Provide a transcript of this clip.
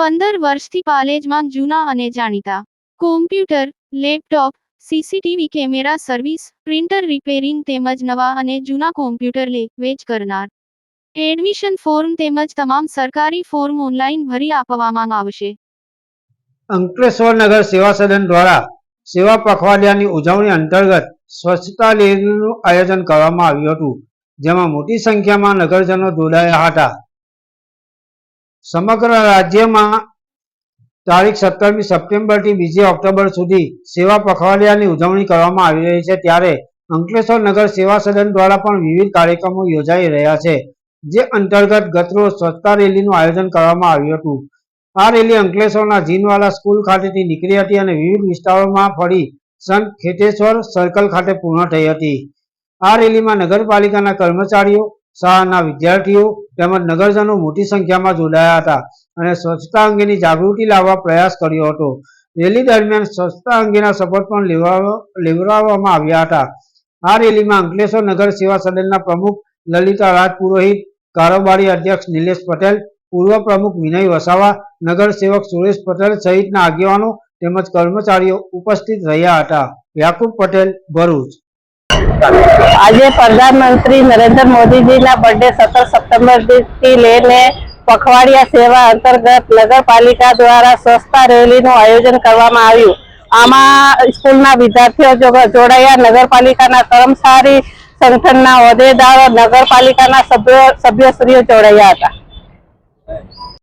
પંદર વર્ષથી પાલેજમાં જૂના અને જાણીતા. Computer laptop CCTV camera service printer repairing તેમજ નવા અને જૂના કોમ્પ્યુટર લે, વેચ કરનાર. એડમિશન ફોર્મ તેમજ તમામ સરકારી ફોર્મ ઓનલાઈન ભરી આપવામાં આવશે. અંકલેશ્વર નગર સેવા સદન દ્વારા સેવા પખવાડિયાની ઉજવણી અંતર્ગત સ્વચ્છતા રેલીનું આયોજન કરવામાં આવ્યું હતું, જેમાં મોટી સંખ્યામાં નગરજનો જોડાયા હતા. સમગ્ર રાજ્યમાં તારીખ સત્તરમી સપ્ટેમ્બરથી બીજી ઓક્ટોબર સુધી સેવા પખવાડિયાની ઉજવણી કરવામાં આવી રહી છે. ત્યારે અંકલેશ્વર નગર સેવા સદન દ્વારા પણ વિવિધ કાર્યક્રમો યોજાઈ રહ્યા છે, જે અંતર્ગત ગતરોજ સ્વચ્છતા રેલીનું આયોજન કરવામાં આવ્યું હતું. આ રેલી અંકલેશ્વરના જીનવાલા સ્કૂલ ખાતેથી નીકળી હતી અને વિવિધ વિસ્તારોમાં ફરી સંત ખેતેશ્વર સર્કલ ખાતે પૂર્ણ થઈ હતી. આ રેલીમાં નગરપાલિકાના કર્મચારીઓ શાળાના વિદ્યાર્થીઓ તેમજ નગરજનો મોટી સંખ્યામાં જોડાયા હતા અને સ્વચ્છતા અંગેની જાગૃતિ લાવવા પ્રયાસ કર્યો હતો. રેલી દરમિયાન સ્વચ્છતા અંગેના શપથ પણ લેવડાવવામાં આવ્યા હતા. આ રેલીમાં અંકલેશ્વર નગર સેવા સદનના પ્રમુખ લલિતા રાજ કારોબારી અધ્યક્ષ નિલેશ પટેલ, પૂર્વ પ્રમુખ વિનય વસાવા, નગર સેવક સુરેશ પટેલ સહિતના આગેવાનો તેમજ કર્મચારીઓ ઉપસ્થિત રહ્યા હતા. યાકુબ પટેલ, ભરૂચ. આજે પ્રધાનમંત્રી નરેન્દ્ર મોદીજીના બર્થડે સત્તર સપ્ટેમ્બરથી લઈને પખવાડિયા સેવા અંતર્ગત નગરપાલિકા દ્વારા સ્વચ્છતા રેલીનું આયોજન કરવામાં આવ્યું. આમાં સ્કૂલના વિદ્યાર્થીઓ જોડાયા, નગરપાલિકાના કર્મચારી સંગઠનના હોદ્દેદારો, નગરપાલિકાના સભ્યો, સભ્યશ્રીઓ જોડાયા હતા.